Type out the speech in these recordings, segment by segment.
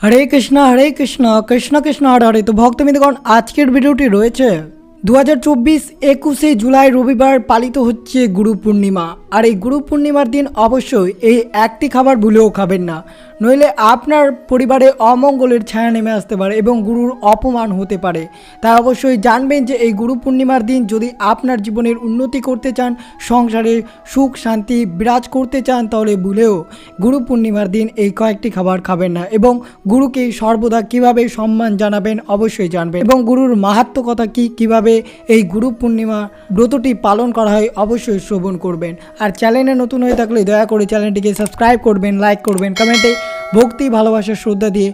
হরে কৃষ্ণ হরে কৃষ্ণ কৃষ্ণ কৃষ্ণ হরে হরে। তো ভক্তবৃন্দগণ আজকের ভিডিওটি রয়েছে দু হাজার চব্বিশ একুশে জুলাই রবিবার পালিত হচ্ছে গুরু পূর্ণিমা। আর এই গুরু পূর্ণিমার দিন অবশ্যই এই একটি খাবার ভুলেও খাবেন না। নইলে আপনার পরিবারে অমঙ্গলের ছায়া নেমে আসতে পারে এবং গুরুর অপমান হতে পারে। তাই অবশ্যই জানবেন যে এই গুরু পূর্ণিমার দিন যদি আপনার জীবনের উন্নতি করতে চান, সংসারে সুখ, শান্তি বিরাজ করতে চান, তাহলে ভুলেও গুরু পূর্ণিমার দিন এই কয়েকটি খাবার খাবেন না এবং গুরুকে সর্বদা কীভাবে সম্মান জানাবেন অবশ্যই জানবেন। এবং গুরুর মাহাত্ম কথা কি, কীভাবে এই গুরু পূর্ণিমা ব্রতটি পালন করা হয়, অবশ্যই শ্রবণ করবেন। আর চ্যানেলে নতুন হয়ে থাকলে দয়া করে চ্যানেলটিকে সাবস্ক্রাইব করবেন, লাইক করবেন, কমেন্টে ভক্তি, ভালোবাসা, শ্রদ্ধা দিয়ে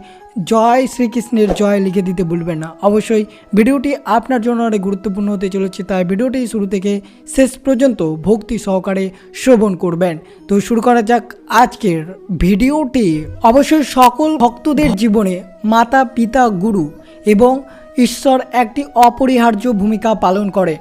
জয় শ্রীকৃষ্ণের জয় লিখে দিতে ভুলবেন না। অবশ্যই ভিডিওটি আপনার জন্য অনেক গুরুত্বপূর্ণ হতে চলেছে, তাই ভিডিওটি শুরু থেকে শেষ পর্যন্ত ভক্তি সহকারে শ্রবণ করবেন। তো শুরু করা যাক আজকের ভিডিওটি। অবশ্যই সকল ভক্তদের জীবনে মাতা, পিতা, গুরু এবং ঈশ্বর একটি অপরিহার্য ভূমিকা পালন করে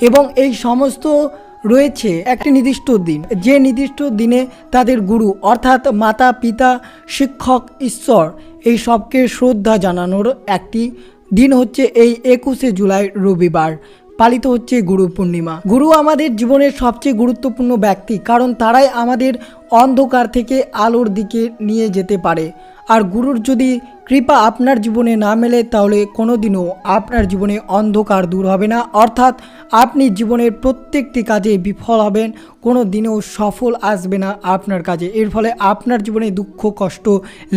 এবং এই সমস্ত রয়েছে একটি নির্দিষ্ট দিন। যে নির্দিষ্ট দিনে তাদের গুরু অর্থাৎ মাতা, পিতা, শিক্ষক, ঈশ্বর এই সবকে শ্রদ্ধা জানানোর একটি দিন হচ্ছে এই একুশে জুলাই রবিবার। পালিত হচ্ছে গুরু পূর্ণিমা। গুরু আমাদের জীবনের সবচেয়ে গুরুত্বপূর্ণ ব্যক্তি কারণ তারাই আমাদের অন্ধকার থেকে আলোর দিকে নিয়ে যেতে পারে। আর গুরুর যদি কৃপা আপনার জীবনে না মেলে, তাহলে কোনোদিনও আপনার জীবনে অন্ধকার দূর হবে না। অর্থাৎ আপনি জীবনের প্রত্যেকটি কাজে বিফল হবেন কোনো দিনেও সফল আসবে না আপনার কাজে। এর ফলে আপনার জীবনে দুঃখ, কষ্ট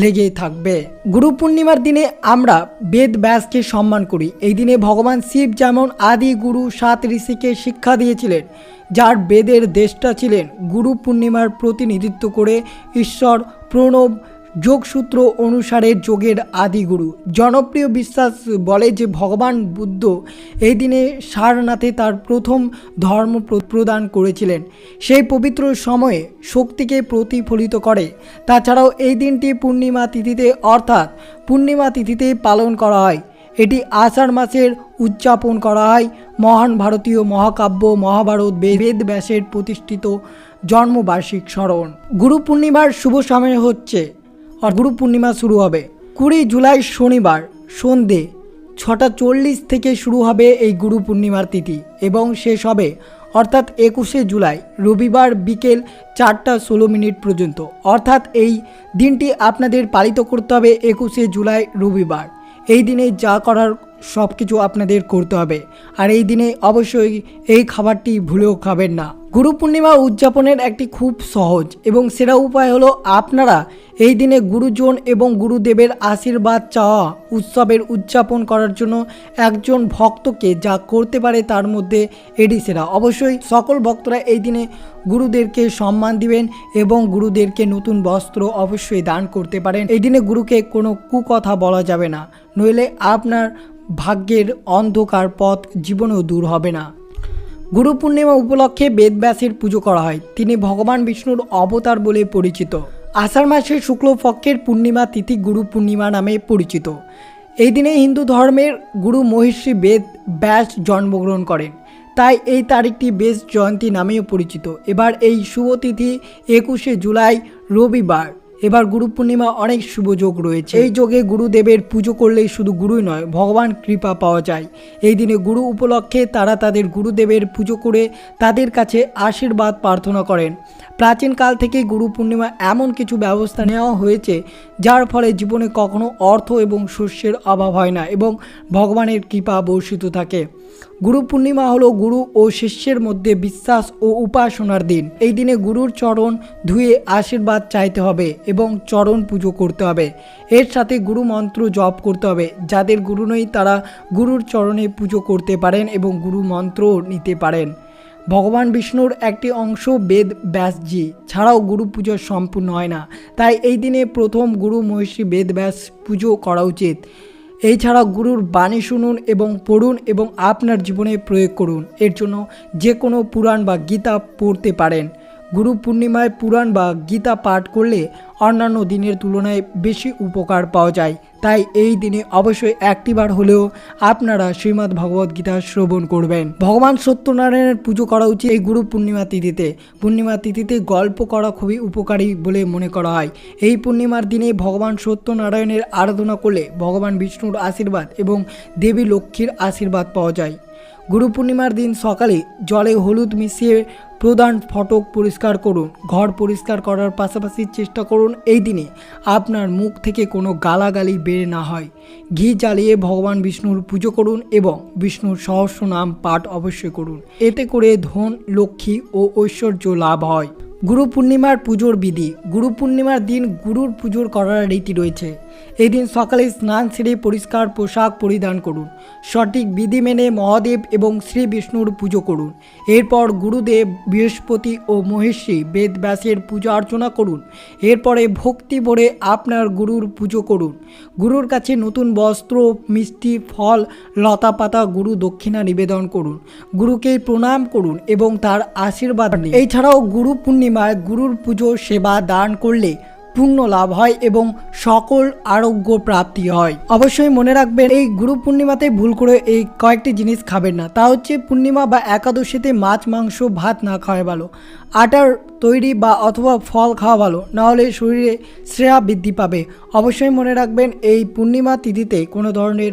লেগেই থাকবে। গুরু পূর্ণিমার দিনে আমরা বেদ ব্যাসকে সম্মান করি। এই দিনে ভগবান শিব যেমন আদি গুরু, সাত ঋষিকে শিক্ষা দিয়েছিলেন, যার বেদের দেশটা ছিলেন, গুরু পূর্ণিমার প্রতিনিধিত্ব করে ঈশ্বর প্রণব যোগসূত্র অনুসারে যোগের আদিগুরু। জনপ্রিয় বিশ্বাস বলে যে ভগবান বুদ্ধ এই দিনে সারনাথে তার প্রথম ধর্ম প্রদান করেছিলেন। সেই পবিত্র সময়ে শক্তিকে প্রতিফলিত করে। তাছাড়াও এই দিনটি পূর্ণিমা তিথিতে অর্থাৎ পূর্ণিমা তিথিতে পালন করা হয়। এটি আষাঢ় মাসের উদযাপন করা হয়। মহান ভারতীয় মহাকাব্য, মহাভারত বেদ ব্যাসের প্রতিষ্ঠিত জন্মবার্ষিক স্মরণ। গুরু পূর্ণিমার শুভ সময় হচ্ছে আর গুরু পূর্ণিমা শুরু হবে। কুড়ি জুলাই শনিবার সন্ধে ছটা চল্লিশ থেকে শুরু হবে এই গুরু পূর্ণিমার তিথি এবং শেষ হবে অর্থাৎ একুশে জুলাই রবিবার বিকেল চারটা ষোলো মিনিট পর্যন্ত। অর্থাৎ এই দিনটি আপনাদের পালিত করতে হবে একুশে জুলাই রবিবার। এই দিনে যা করার সব কিছু আপনাদের করতে হবে। আর এই দিনে অবশ্যই এই খাবারটি ভুলেও খাবেন না। গুরু পূর্ণিমা উদযাপনের একটি খুব সহজ এবং সেরা উপায় হলো আপনারা এই দিনে গুরুজন এবং গুরুদেবের আশীর্বাদ চাওয়া উৎসবের উদযাপন করার জন্য একজন ভক্তকে যা করতে পারে তার মধ্যে এটি সেরা। অবশ্যই সকল ভক্তরা এই দিনে গুরুদেরকে সম্মান দিবেন এবং গুরুদেরকে নতুন বস্ত্র অবশ্যই দান করতে পারেন। এই দিনে গুরুকে কোনো কুকথা বলা যাবে না। নইলে আপনার ভাগ্যের অন্ধকার পথ জীবনেও দূর হবে না। গুরু পূর্ণিমা উপলক্ষে বেদব্যাসের পুজো করা হয়। তিনি ভগবান বিষ্ণুর অবতার বলে পরিচিত। আষাঢ় মাসের শুক্লপক্ষের পূর্ণিমা তিথি গুরু পূর্ণিমা নামে পরিচিত। এই দিনে হিন্দু ধর্মের গুরু মহিষী বেদ ব্যাস জন্মগ্রহণ করেন। তাই এই তারিখটি বেশ জয়ন্তী নামেও পরিচিত। এবার এই শুভ তিথি একুশে জুলাই রবিবার। এবার গুরু পূর্ণিমা অনেক শুভ যোগ রয়েছে। এই যোগে গুরুদেবের পুজো করলেই শুধু গুরুই নয়, ভগবান কৃপা পাওয়া যায়। এই দিনে গুরু উপলক্ষে তারা তাদের গুরুদেবের পুজো করে তাদের কাছে আশীর্বাদ প্রার্থনা করেন। প্রাচীনকাল থেকে গুরু পূর্ণিমা এমন কিছু ব্যবস্থা নেওয়া হয়েছে, যার ফলে জীবনে কখনো অর্থ এবং শস্যের অভাব হয় না এবং ভগবানের কৃপা বর্ষিত থাকে। গুরু পূর্ণিমা হলো গুরু ও শিষ্যের মধ্যে বিশ্বাস ও উপাসনার দিন। এই দিনে গুরুর চরণ ধুয়ে আশীর্বাদ চাইতে হবে এবং চরণ পুজো করতে হবে। এর সাথে গুরু মন্ত্র জপ করতে হবে। যাদের গুরু নেই, তারা গুরুর চরণে পুজো করতে পারেন এবং গুরু মন্ত্রও নিতে পারেন। ভগবান বিষ্ণুর একটি অংশ বেদ ব্যাসজি। ছাড়াও গুরু পুজো সম্পূর্ণ হয় না। তাই এই দিনে প্রথম গুরু মহিষী বেদ ব্যাস পুজো করা উচিত। এছাড়া গুরুর বাণী শুনুন এবং পড়ুন এবং আপনার জীবনে প্রয়োগ করুন। এর জন্য যে কোনো পুরাণ বা গীতা পড়তে পারেন। গুরু পূর্ণিমায় পুরাণ বা গীতা পাঠ করলে অন্যান্য দিনের তুলনায় বেশি উপকার পাওয়া যায়। তাই এই দিনে অবশ্যই একটিবার হলেও আপনারা শ্রীমদ্ ভগবদ গীতা শ্রবণ করবেন। ভগবান সত্যনারায়ণের পুজো করা উচিত এই গুরু পূর্ণিমা তিথিতে। পূর্ণিমা তিথিতে গল্প করা খুবই উপকারী বলে মনে করা হয়। এই পূর্ণিমার দিনে ভগবান সত্যনারায়ণের আরাধনা করলে ভগবান বিষ্ণুর আশীর্বাদ এবং দেবী লক্ষ্মীর আশীর্বাদ পাওয়া যায়। গুরু পূর্ণিমার দিন সকালে জলে হলুদ মিশিয়ে প্রধান ফটক পরিষ্কার করুন, ঘর পরিষ্কার করার পাশাপাশি চেষ্টা করুন এই দিনে আপনার মুখ থেকে কোনো গালাগালি বের না হয়। ঘি জ্বালিয়ে ভগবান বিষ্ণুর পুজো করুন এবং বিষ্ণুর সহস্র নাম পাঠ অবশ্যই করুন। এতে করে ধন, লক্ষ্মী ও ঐশ্বর্য লাভ হয়। গুরু পূর্ণিমার পুজোর বিধি, গুরু পূর্ণিমার দিন গুরুর পুজোর করার রীতি রয়েছে। এই দিন সকালে স্নান সেরে পরিষ্কার পোশাক পরিধান করুন। সঠিক বিধি মেনে মহাদেব এবং শ্রী বিষ্ণুর পুজো করুন। এরপর গুরুদেব, বৃহস্পতি ও মহেশ্বী বেদ ব্যাসের পূজা অর্চনা করুন। এরপরে ভক্তি ভরে আপনার গুরুর পুজো করুন। গুরুর কাছে নতুন বস্ত্র, মিষ্টি, ফল লতা পাতা গুরু দক্ষিণা নিবেদন করুন। গুরুকে প্রণাম করুন এবং তার আশীর্বাদ এছাড়াও গুরু পূর্ণিমায় গুরুর পুজো সেবা দান করলে পুণ্য লাভ হয় এবং সকল আরোগ্য প্রাপ্তি হয়। অবশ্যই মনে রাখবেন, এই গুরু পূর্ণিমাতে ভুল করে এই কয়েকটি জিনিস খাবেন না। তা হচ্ছে পূর্ণিমা বা একাদশীতে মাছ, মাংস, ভাত না খাওয়া ভালো। আটার তৈরি বা অথবা ফল খাওয়া ভালো। নাহলে শরীরে শ্রেয়া বৃদ্ধি পাবে। অবশ্যই মনে রাখবেন, এই পূর্ণিমা তিথিতে কোনো ধরনের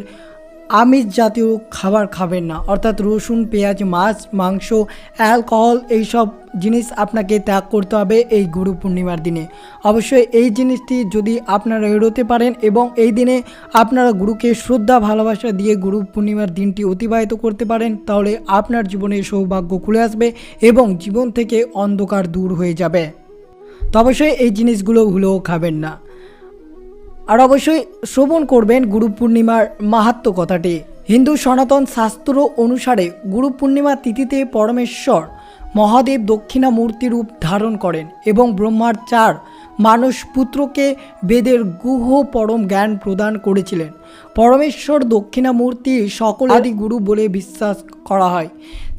আমিষ জাতীয় খাবার খাবেন না। অর্থাৎ রসুন, পেঁয়াজ, মাছ, মাংস, অ্যালকোহল এইসব জিনিস আপনাকে ত্যাগ করতে হবে এই গুরু পূর্ণিমার দিনে। অবশ্যই এই জিনিসটি যদি আপনারা এড়োতে পারেন এবং এই দিনে আপনারা গুরুকে শ্রদ্ধা, ভালোবাসা দিয়ে গুরু পূর্ণিমার দিনটি অতিবাহিত করতে পারেন, তাহলে আপনার জীবনে সৌভাগ্য খুলে আসবে এবং জীবন থেকে অন্ধকার দূর হয়ে যাবে। তো অবশ্যই এই জিনিসগুলো ভুলেও খাবেন না। আর অবশ্যই শ্রবণ করবেন গুরু পূর্ণিমার মাহাত্ম কথাটি। হিন্দু সনাতন শাস্ত্র অনুসারে গুরু পূর্ণিমা তিথিতে পরমেশ্বর মহাদেব দক্ষিণা মূর্তি রূপ ধারণ করেন এবং ব্রহ্মার চার মানুষ পুত্রকে বেদের গুহ পরম জ্ঞান প্রদান করেছিলেন। পরমেশ্বর দক্ষিণামূর্তি সকল আদি গুরু বলে বিশ্বাস করা হয়।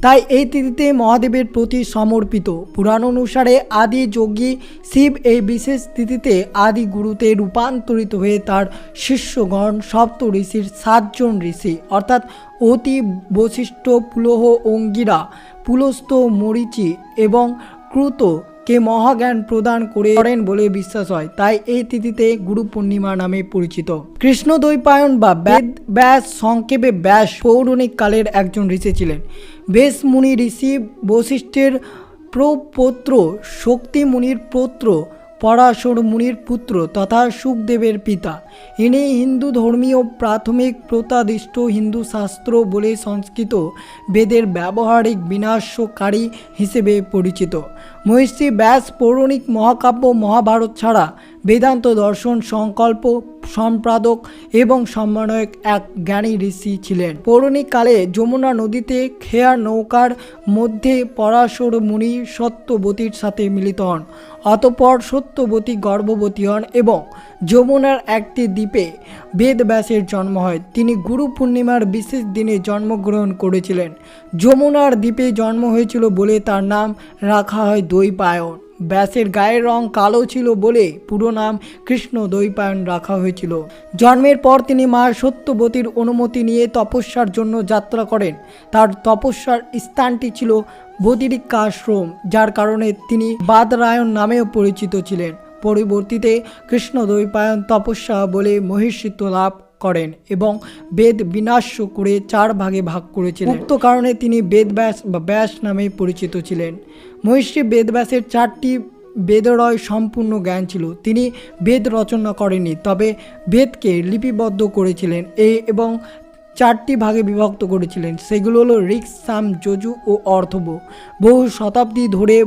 তাই এই তিথিতে মহাদেবের প্রতি সমর্পিত পুরাণ অনুসারে আদি যোগী শিব এই বিশেষ তিথিতে আদি গুরুতে রূপান্তরিত হয়ে তার শিষ্যগণ সপ্ত ঋষির সাতজন ঋষি, অর্থাৎ অতি বৈশিষ্ট্য পুলহ অঙ্গিরা, পুলস্ত মরিচি এবং ক্রুত কে মহাজ্ঞান প্রদান করে করেন বলে বিশ্বাস হয়। তাই এই তিথিতে গুরু পূর্ণিমা নামে পরিচিত। কৃষ্ণ দ্বৈপায়ন বা বেদ, ব্যাস, সংক্ষেপে ব্যাস পৌরাণিক কালের একজন ঋষি ছিলেন। বেশ মুনি ঋষি বৈশিষ্ট্যের প্রপৌত্র শক্তি মুনির পৌত্র পরাশর মুনির পুত্র তথা সুখদেবের পিতা। ইনি হিন্দু ধর্মীয় প্রাথমিক প্রতাদিষ্ট হিন্দু শাস্ত্র বলে সংস্কৃত বেদের ব্যবহারিক বিনাশকারী হিসেবে পরিচিত। মহিষী ব্যাস পৌরাণিক মহাকাব্য মহাভারত ছাড়া বেদান্ত দর্শন, সংকল্প, সম্পাদক এবং সমন্বয়ক এক জ্ঞানী ঋষি ছিলেন। পৌরাণিক কালে যমুনা নদীতে খেয়া নৌকার মধ্যে পরাশর মুনি সত্যবতীর সাথে মিলিত হন। অতপর সত্যবতী গর্ভবতী হন এবং যমুনার একটি দ্বীপে বেদব্যাসের জন্ম হয়। তিনি গুরু পূর্ণিমার বিশেষ দিনে জন্মগ্রহণ করেছিলেন। যমুনার দ্বীপে জন্ম হয়েছিল বলে তার নাম রাখা হয় দৈপায়ন। ব্যাসের গায়ের রং কালো ছিল বলে পুরো নাম কৃষ্ণ দৈপায়ন রাখা হয়েছিল। জন্মের পর তিনি মা সত্যবতীর অনুমতি নিয়ে তপস্যার জন্য যাত্রা করেন। তার তপস্যার স্থানটি ছিল বদিরিকা আশ্রম যার কারণে তিনি বাদরায়ণ নামেও পরিচিত ছিলেন। পরবর্তীতে কৃষ্ণ দৈপায়ন তপস্যা বলে মহিষিত্ব লাভ করেন এবং বেদ বিনাশ করে চার ভাগে ভাগ করেছিলেন। উক্ত কারণে তিনি বেদব্যাস বা ব্যাস নামে পরিচিত ছিলেন। মহিষী বেদব্যাসের চারটি বেদরয় সম্পূর্ণ জ্ঞান ছিল। তিনি বেদ রচনা করেনি তবে বেদকে লিপিবদ্ধ করেছিলেন। এই এবং চারটি ভাগে বিভক্ত করেছিলেন। সেগুলো হলো ঋক সাম, যজু ও অর্থব। বহু শতাব্দী ধরে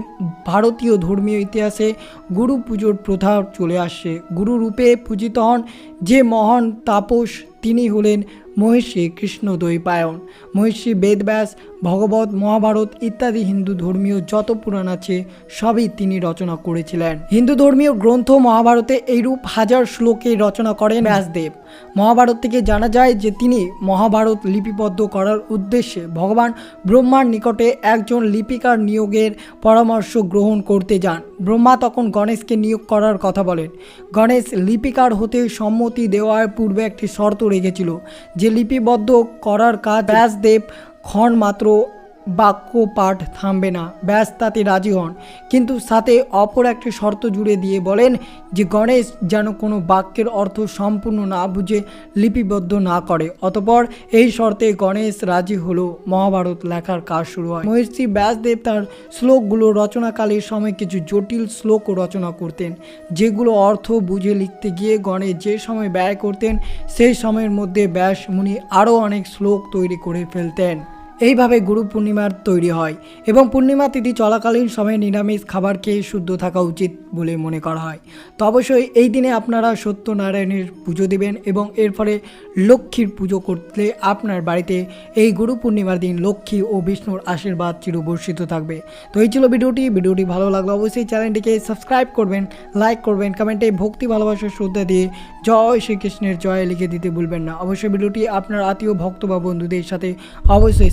ভারতীয় ধর্মীয় ইতিহাসে গুরু পুজোর প্রথা চলে আসছে গুরু রূপে পূজিত হন যে মহান তাপস, তিনি হলেন মহিষী কৃষ্ণ দৈপায়ন মহিষী বেদব্যাস ভগবত, মহাভারত ইত্যাদি হিন্দু ধর্মীয় যত পুরাণ আছে, সবই তিনি রচনা করেছিলেন। হিন্দু ধর্মীয় গ্রন্থ মহাভারতে এইরূপ হাজার শ্লোকে রচনা করেন ব্যাসদেব। মহাভারত থেকে জানা যায় যে তিনি মহাভারত লিপিবদ্ধ করার উদ্দেশ্যে ভগবান ব্রহ্মার নিকটে একজন লিপিকার নিয়োগের পরামর্শ গ্রহণ করতে যান। ব্রহ্মা তখন গণেশকে নিয়োগ করার কথা বলেন। গণেশ লিপিকার হতে সম্মতি দেওয়ার পূর্বে একটি শর্ত রেখেছিল যে লিপিবদ্ধ করার কাজ ব্যাসদেব ক্ষণ মাত্র বাক্য পাঠ থামবে না। ব্যাস, তাতে রাজি হন। কিন্তু সাথে অপর একটি শর্ত জুড়ে দিয়ে বলেন যে, গণেশ যেন কোনো বাক্যের অর্থ সম্পূর্ণ না বুঝে লিপিবদ্ধ না করে। অতপর এই শর্তে গণেশ রাজি হলো। মহাভারত লেখার কাজ শুরু হয়। মহর্ষি ব্যাসদেব তার শ্লোকগুলো রচনাকালের সময় কিছু জটিল শ্লোকও রচনা করতেন, যেগুলো অর্থ বুঝে লিখতে গিয়ে গণেশ যে সময় ব্যয় করতেন, সেই সময়ের মধ্যে ব্যাস মুনি আরও অনেক শ্লোক তৈরি করে ফেলতেন। এইভাবে গুরু পূর্ণিমার তৈরি হয় এবং পূর্ণিমা তিথি চলাকালীন সময়ে নিরামিষ খাবার খেয়ে শুদ্ধ থাকা উচিত বলে মনে করা হয়। তো অবশ্যই এই দিনে আপনারা সত্যনারায়ণের পুজো দেবেন এবং এর ফলে লক্ষ্মীর পুজো করলে আপনার বাড়িতে এই গুরু পূর্ণিমার দিন লক্ষ্মী ও বিষ্ণুর আশীর্বাদ চিরবর্ষিত থাকবে। তো এই ছিল ভিডিওটি। ভিডিওটি ভালো লাগল অবশ্যই চ্যানেলটিকে সাবস্ক্রাইব করবেন, লাইক করবেন, কমেন্টে ভক্তি, ভালোবাসা, শ্রদ্ধা দিয়ে জয় শ্রীকৃষ্ণের জয় লিখে দিতে ভুলবেন না। অবশ্যই ভিডিওটি আপনার আত্মীয় ভক্ত বা বন্ধুদের সাথে অবশ্যই